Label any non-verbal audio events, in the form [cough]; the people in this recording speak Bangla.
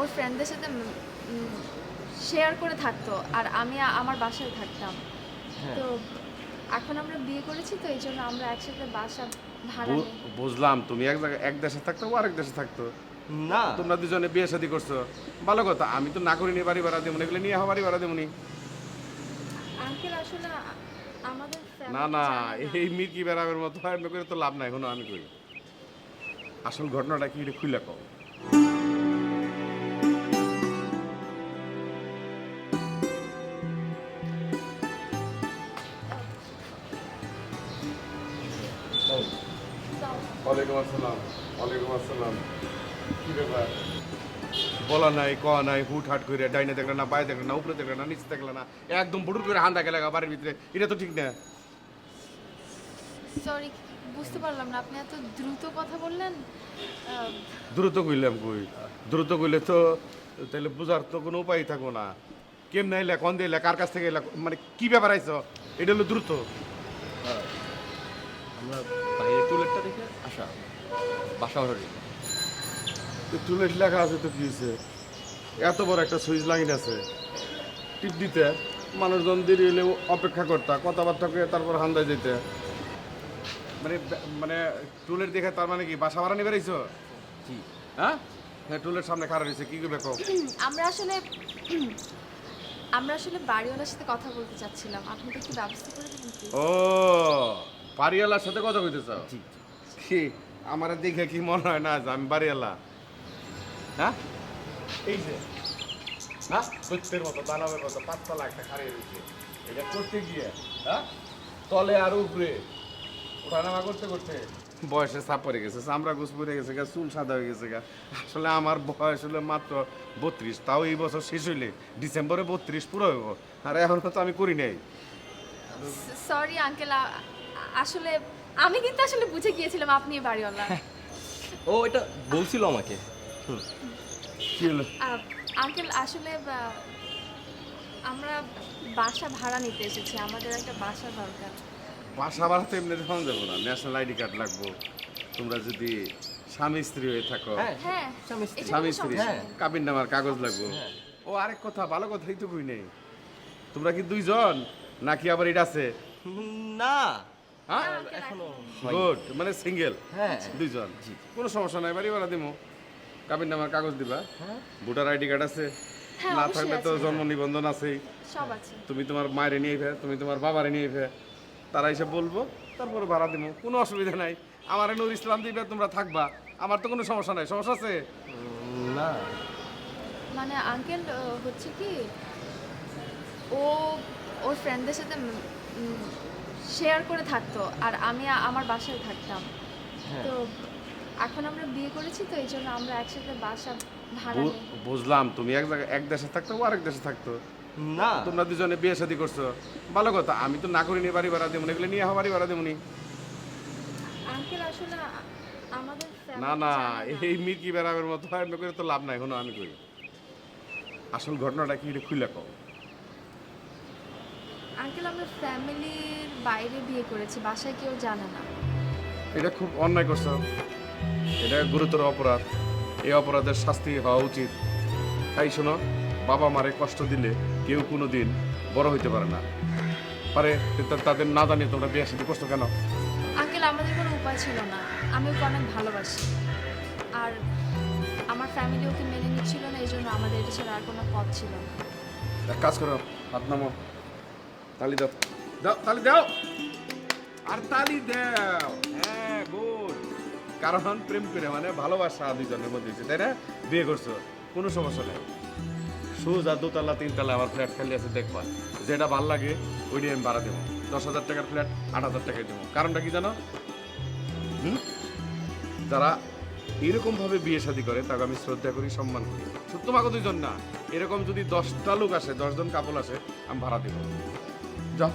ওর ফ্রেন্ডদের সাথে শেয়ার করে থাকতো আর আমি আমার বাসায় থাকতাম। হ্যাঁ। তো এখন আমরা বিয়ে করেছি তো এই জন্য আমরা একসাথে বাসা ভাড়া বুঝলাম তুমি এক জায়গায় এক দেশে থাকতো ও আরেক দেশে থাকতো না। তোমরা দুজনে বিয়ে শাদী করছ। ভালো কথা আমি তো না করিনি বাড়ি ভাড়া দেবো এগুলো নিয়ে বাড়ি ভাড়া দেবো আঙ্কেল আসলে আমাদের না না। এই মির্কি বেড়াবের মতো এমনি করে তো লাভ নাই কোনো আমি কই আসল ঘটনাটা কি এটা খুলে কও। ওয়ালাইকুম আসসালাম ওয়ালাইকুম আসসালাম। কি ব্যাপার? বলা নাই ক নাই হুট হাট করে ডাইনে দেখলে না বাইরে দেখলে না উপরে দেখলে না নিচে দেখলে না একদম বুড়ুর করে হান্দা গেলে বাড়ির ভিতরে। এটা তো ঠিক না। সরি বুঝতে পারলাম না আপনি এত দ্রুত কথা বললেন। দ্রুত কইলাম কই? দ্রুত কইলে তো তাহলে বুঝার তো কোনো উপায় থাকব না। কেমনে এলে কন দিলে কার কাছ থেকে এলে মানে কি ব্যাপার আইছো? এটা হলো দ্রুত। আমরা বাইরে টুলেটটা দেখে আসা। বাসা অর্ডার টুলেট লেখা আছে তো কি হয়েছে এত বড় একটা সুইচ লাইন আছে। টিপ দিতে মানুষজন দেরি হলে অপেক্ষা করতা কথাবার্তা করে তারপর হান্দায় যেতে মানে মানে টুলেট দেখে তার মানে কি বাসা ভাড়া নিবে রাইছো? জি। হ্যাঁ? হ্যাঁ টুলের সামনে খাড়া রয়েছে কি করবে কও? [clears throat] আমরা আসলে [clears throat] আমরা আসলে বাড়িওয়ালার সাথে কথা বলতে চাচ্ছিলাম। আপনি তো একটু ব্যবস্থা করে দেবেন কি ও বাড়িওয়ালার সাথে কথা কইতেছ জি কি? আমার দেখে কি মনে হয় না যে আমি বাড়িওয়ালা? হ্যাঁ? এই যে হ্যাঁ সত্যের মতো দানবের মতো পাঁচতলা একটা খাড়িয়ে রয়েছে এটা করতে গিয়ে হ্যাঁ? তলে আর উপরে। ওঠানামা করতে করতে। বয়সে চাপ পড়ে গেছে চামড়া গুছ পড়ে গেছে গা চুল সাদা হয়ে গেছে গা। আসলে আমার বয়স হলো মাত্র বত্রিশ তাও এই বছর শেষ হইলে ডিসেম্বরে বত্রিশ পুরো হইব। আর এখন তো আমি করি নাই। সরি আঙ্কেল আসলে আমি কিন্তু আসলে বুঝে গিয়েছিলাম আপনি বাড়িওয়ালা। ও এটা বলছিল আমাকে। কি হলো? আঙ্কেল আসলে আমরা বাসা ভাড়া নিতে এসেছি। আমাদের একটা বাসা দরকার। বাসা বাড়াতে এমনি দেখানো যাব না। ন্যাশনাল আইডি কার্ড লাগবো। তোমরা যদি স্বামী স্ত্রী হয়ে থাকো। হ্যাঁ হ্যাঁ স্বামী স্ত্রী। হ্যাঁ। কাবিন নামার কাগজ লাগবো। হ্যাঁ। ও আরেক কথা ভালো কথাই তো কই নেই। তোমরা কি দুইজন? নাকি আবার এটা আছে? না। হ্যাঁ? গুড মানে সিঙ্গেল হ্যাঁ। দুইজন? কোনো সমস্যা নাই বাড়ি ভাড়া দিমু। কাবিন নামার কাগজ দিবা। হ্যাঁ। ভোটার আইডি কার্ড আছে। হ্যাঁ, না থাকলে তো জন্ম নিবন্ধন আছেই সব আছে। তুমি তোমার মায়ের নিয়ে ফে তুমি তোমার বাবারে নিয়ে ফে তারা এসে বলব তারপরে ভাড়া দিব কোনো অসুবিধা নাই। আমার নুর ইসলাম দিবে তোমরা থাকবা। আমার তো কোনো সমস্যা নাই। সমস্যা আছে? না। মানে আঙ্কেল হচ্ছে কি ও ওর ফ্রেন্ডদের সাথে শেয়ার করে থাকতো আর আমি আমার বাসায় থাকতাম। হ্যাঁ। তো এখন আমরা বিয়ে করেছি তো এই জন্য আমরা একসাথে বাসা ভাড়া বুঝলাম তুমি এক জায়গায় এক দেশে থাকতো ও আরেক দেশে থাকতো না। তোমরা দুজনে বিয়ে শাদী করছ। ভালো কথা আমি তো না করিনি বাড়ি ভাড়া দেবো এগুলো নিয়ে বাড়ি ভাড়া দেবো আঙ্কেল আসলে আ- আমাদের না family না জানে এই মির্কি বেড়াবের মতো এমনি করে তো লাভ নাই কোনো আমি করি। আসল ঘটনাটা কি এটা খুলে কও। আঙ্কেল আমরা ফ্যামিলির বাইরে বিয়ে করেছি বাসায় কেউ জানে না। এটা খুব অন্যায় করছ। এটা গুরুতর অপরাধ। এই অপরাধের শাস্তি হওয়া উচিত। তাই শোনো বাবা মারে কষ্ট দিলে কেউ কোনো দিন বড় হইতে পারে না। পারে তাদের না জানিয়ে তোমরা বিয়ে সাথে করছ কেন? আঙ্কেল আমাদের কোনো উপায় ছিল না। আমি ওকে অনেক ভালোবাসি। আর আমার ফ্যামিলি ওকে মেনে নিচ্ছিল না এই জন্য আমাদের এটা ছাড়া আর কোনো পথ ছিল না। এক কাজ করো হাত নামো তালি দাও। দাও তালি দাও। আর তালি দাও। হ্যাঁ গুড। কারণ প্রেম করে মানে ভালোবাসা দুজনের মধ্যে হয়েছে, তাই না? বিয়ে করছ কোনো সমস্যা নেই। সোজা দোতলা তিনতলা আমার ফ্ল্যাট খালি আছে দেখবা। যেটা ভালো লাগে ওইটা আমি ভাড়া দেবো। দশ হাজার টাকার ফ্ল্যাট আট হাজার টাকায় দেবো। কারণটা কি জানো? হুম? যারা এরকম ভাবে বিয়ে শাদী করে তাকে আমি শ্রদ্ধা করি সম্মান করি। তোমাকে দুইজন না। এরকম যদি দশটা লোক আসে দশজন কাপল আসে আমি ভাড়া দেবো। যাও